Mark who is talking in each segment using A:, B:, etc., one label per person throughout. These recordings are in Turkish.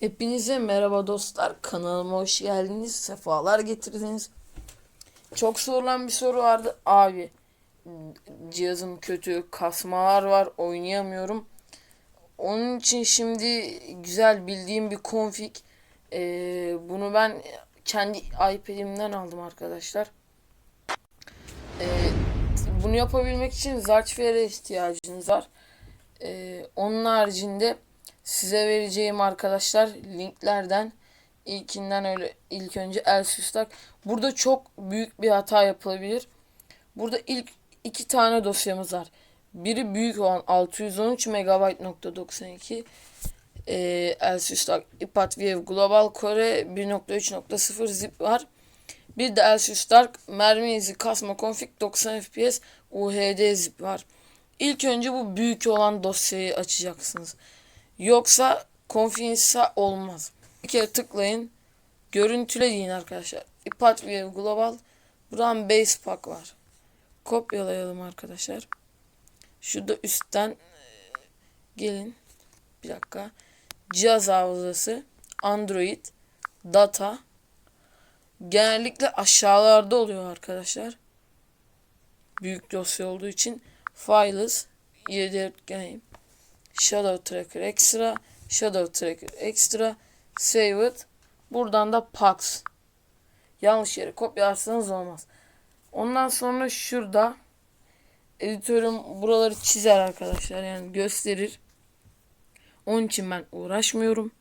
A: Hepinize merhaba dostlar. Kanalıma hoş geldiniz. Sefalar getirdiniz. Çok sorulan bir soru vardı. Abi cihazım kötü, kasmalar var, oynayamıyorum. Onun için şimdi güzel bildiğim bir config. Ee, bunu ben kendi iPad'imden aldım arkadaşlar. Ee, bunu yapabilmek için Zarchfare'e ihtiyacınız var. Ee, onun haricinde size vereceğim arkadaşlar linklerden ilkinden öyle ilk önce Elsustak. Burada çok büyük bir hata yapılabilir. Burada ilk iki tane dosyamız var. Biri büyük olan 613 MB.92 e, Elsustak iPad View Global Core 1.3.0 zip var. Bir de Elsustak mermi izi kasma config 90 FPS UHD zip var. İlk önce bu büyük olan dosyayı açacaksınız. Yoksa konfiyansa olmaz. Bir kere tıklayın. Görüntüle deyin arkadaşlar. iPad View Global. Buradan Base Pack var. Kopyalayalım arkadaşlar. Şurada üstten e, gelin. Bir dakika. Cihaz hafızası. Android. Data. Genellikle aşağılarda oluyor arkadaşlar. Büyük dosya olduğu için. Files. 7 game. Shadow Tracker Extra, Shadow Tracker Extra, Save It. Buradan da Pax. Yanlış yere kopyalarsanız olmaz. Ondan sonra şurada editörüm buraları çizer arkadaşlar. Yani gösterir. Onun için ben uğraşmıyorum.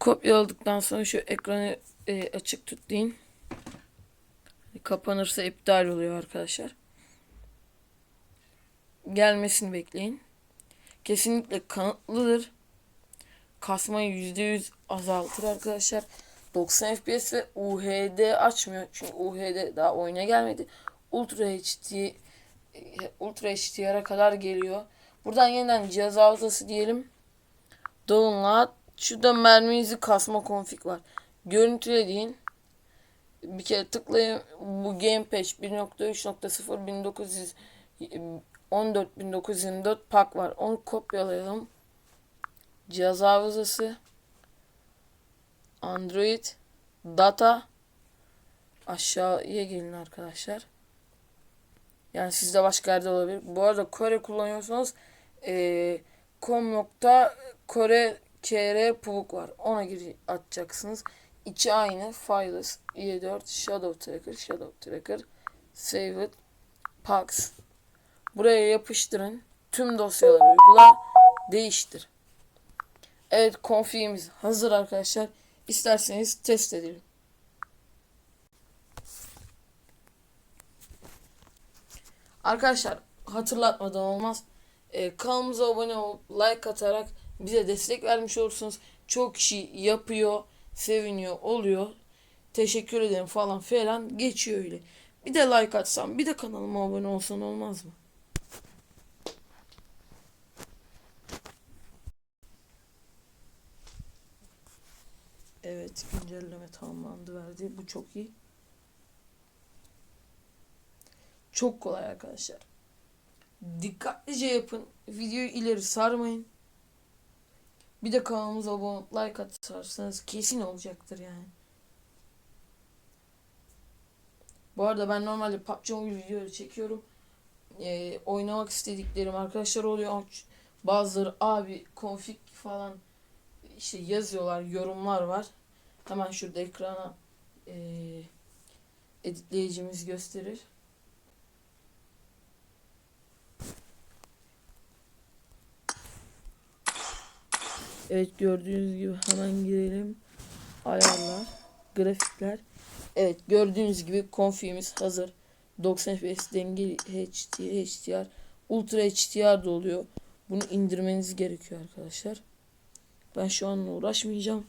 A: Kopyaladıktan sonra şu ekranı e, açık tut deyin. Kapanırsa iptal oluyor arkadaşlar. Gelmesini bekleyin kesinlikle kanıtlıdır. Kasmayı %100 azaltır arkadaşlar. 90 FPS ve UHD açmıyor. Çünkü UHD daha oyuna gelmedi. Ultra HD Ultra HDR'a kadar geliyor. Buradan yeniden cihaz hafızası diyelim. Download. Şurada mermi izi kasma config var. Görüntüle deyin. Bir kere tıklayın. Bu Gamepad 1.3.0 1900 14924 pak var. Onu kopyalayalım. Cihaz hafızası. Android. Data. Aşağıya gelin arkadaşlar. Yani sizde başka yerde olabilir. Bu arada Kore kullanıyorsanız e, com.kore kr pubuk var. Ona gir atacaksınız. İçi aynı. Files, i4, Shadow Tracker, Shadow Tracker, Save It, Pax. Buraya yapıştırın. Tüm dosyaları uygula. Değiştir. Evet config'imiz hazır arkadaşlar. İsterseniz test edelim. Arkadaşlar hatırlatmadan olmaz. Ee, kanalımıza abone olup like atarak bize destek vermiş olursunuz. Çok kişi yapıyor, seviniyor, oluyor. Teşekkür ederim falan falan geçiyor öyle. Bir de like atsam, bir de kanalıma abone olsan olmaz mı? Evet güncelleme tamamlandı verdi. Bu çok iyi. Çok kolay arkadaşlar. Dikkatlice yapın. Videoyu ileri sarmayın. Bir de kanalımıza abone like atarsanız kesin olacaktır yani. Bu arada ben normalde PUBG Mobile videoları çekiyorum. Ee, oynamak istediklerim arkadaşlar oluyor. Bazıları abi config falan işte yazıyorlar, yorumlar var. Hemen şurada ekrana e, editleyicimiz gösterir. Evet gördüğünüz gibi hemen girelim. Ayarlar, grafikler. Evet gördüğünüz gibi konfigimiz hazır. 90 FPS dengeli HD, HDR, Ultra HDR da oluyor. Bunu indirmeniz gerekiyor arkadaşlar. Ben şu an uğraşmayacağım.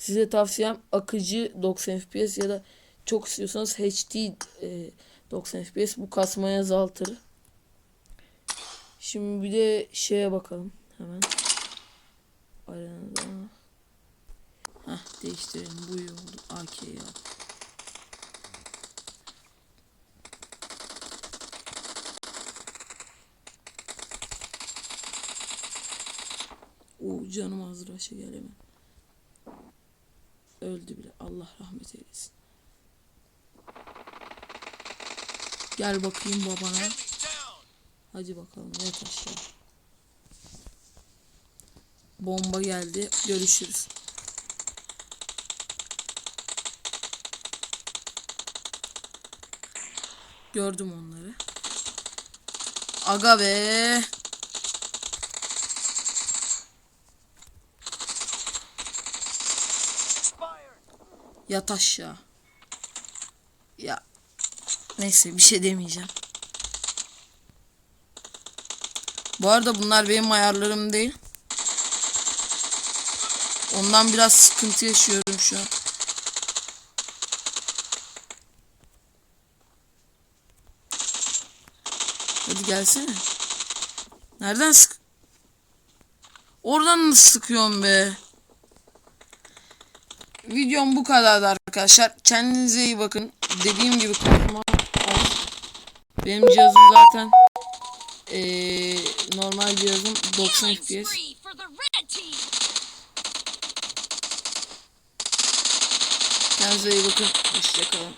A: Size tavsiyem akıcı 90 FPS ya da çok istiyorsanız HD e, 90 FPS bu kasmayı azaltır. Şimdi bir de şeye bakalım hemen. Arenada. Hah değiştirelim. Bu iyi oldu. AK'yi al. Oo canım az raşa gelemem. Öldü bile. Allah rahmet eylesin. Gel bakayım babana. Hadi bakalım yat aşağı. Bomba geldi. Görüşürüz. Gördüm onları. Aga be. Yat aşağı. Ya. Neyse bir şey demeyeceğim. Bu arada bunlar benim ayarlarım değil. Ondan biraz sıkıntı yaşıyorum şu an. Hadi gelsene. Nereden sık? Oradan mı sıkıyorsun be? Videom bu kadardı arkadaşlar. Kendinize iyi bakın. Dediğim gibi. Benim cihazım zaten eee, normal cihazım 90
B: Killing
A: FPS. Kendinize iyi bakın. Hoşçakalın.